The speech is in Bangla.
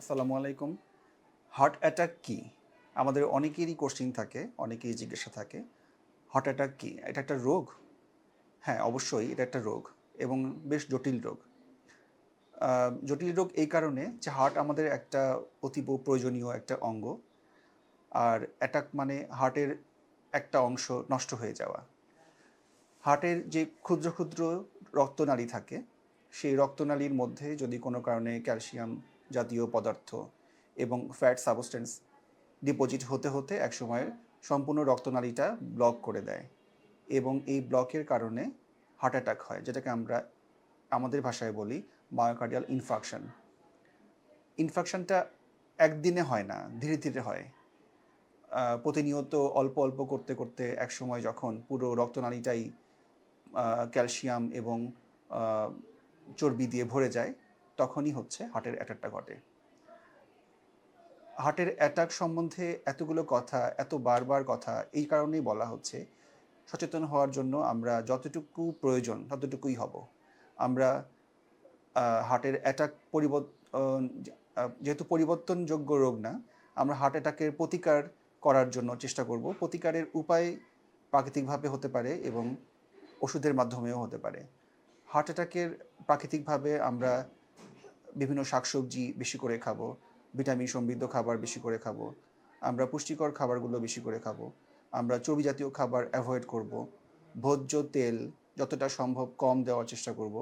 আসসালামু আলাইকুম। হার্ট অ্যাটাক কি? আমাদের অনেকেরই কোশ্চিন থাকে অনেকেই জিজ্ঞাসা থাকে হার্ট অ্যাটাক কি? এটা একটা রোগ? হ্যাঁ অবশ্যই এটা একটা রোগ এবং বেশ জটিল রোগ। জটিল রোগ এই কারণে যে হার্ট আমাদের একটা অতীব প্রয়োজনীয় একটা অঙ্গ। আর অ্যাটাক মানে হার্টের একটা অংশ নষ্ট হয়ে যাওয়া। হার্টের যে ক্ষুদ্র ক্ষুদ্র রক্তনালী থাকে, সেই রক্তনালীর মধ্যে যদি কোনো কারণে ক্যালসিয়াম জাতীয় পদার্থ এবং ফ্যাট সাবস্টেন্স ডিপোজিট হতে হতে একসময় সম্পূর্ণ রক্তনালীটা ব্লক করে দেয় এবং এই ব্লকের কারণে হার্ট অ্যাটাক হয়, যেটাকে আমরা আমাদের ভাষায় বলি মায়োকার্ডিয়াল ইনফাকশন ইনফাকশনটা একদিনে হয় না, ধীরে ধীরে হয়। প্রতিনিয়ত অল্প অল্প করতে করতে একসময় যখন পুরো রক্তনালীটাই ক্যালসিয়াম এবং চর্বি দিয়ে ভরে যায় তখনই হচ্ছে হার্টের অ্যাটাকটা ঘটে। হার্টের অ্যাটাক সম্বন্ধে এতগুলো কথা, এত বারবার কথা, এই কারণেই বলা হচ্ছে, সচেতন হওয়ার জন্য আমরা যতটুকু প্রয়োজন, ততটুকুই হব। আমরা হার্টের অ্যাটাক পরিবর্তন যেহেতু পরিবর্তনযোগ্য রোগ না, আমরা হার্ট অ্যাটাকের প্রতিকার করার জন্য চেষ্টা করব। প্রতিকারের উপায় প্রাকৃতিকভাবে হতে পারে এবং ওষুধের মাধ্যমেও হতে পারে। হার্ট অ্যাটাকের প্রাকৃতিকভাবে আমরা বিভিন্ন শাকসবজি বেশি করে খাব, ভিটামিন সমৃদ্ধ খাবার বেশি করে খাব, আমরা পুষ্টিকর খাবারগুলো বেশি করে খাব, আমরা চর্বি জাতীয় খাবার অ্যাভয়েড করব, ভোজ্য তেল যতটা সম্ভব কম দেওয়ার চেষ্টা করব